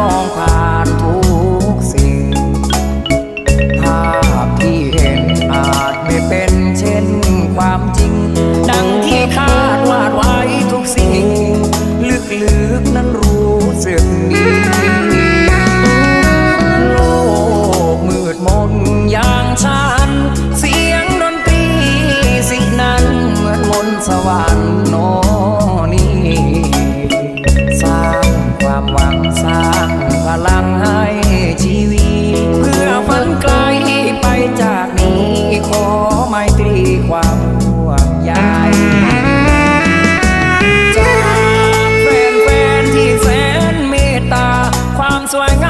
มองผ่านทุกสิ่ง ภาพที่เห็นอาจไม่เป็นเช่นความจริง ดังที่คาดวาดไว้ทุกสิ่ง ลึกๆนั้นรู้สึกดีโลกมืดมนอย่างฉัน เสียงดนตรีสินั้นเหมือนมนสวรรค์โน ความหวังสร้างพลังให้ชีวิต เพื่อฝันไกลไปจากนี้ ขอไมตรีความห่วงใยจากแฟนๆที่แสนเมตตา ความสวยงาม